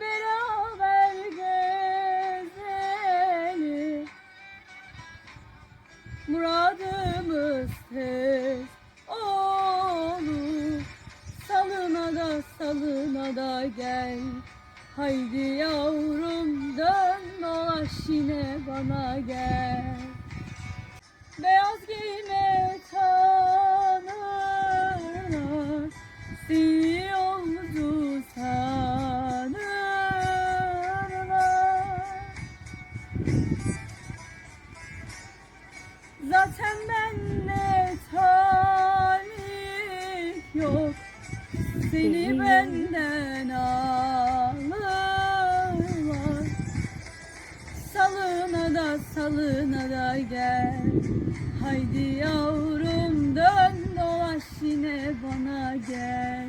Beraber gezelim. Muradımız tez olur. Salına da salına da gel. Haydi yavrum dön dolaş yine bana gel temennet hali yok. Seni benden alırlar. Salına da salına da gel. Haydi yavrum dön dolaş yine bana gel.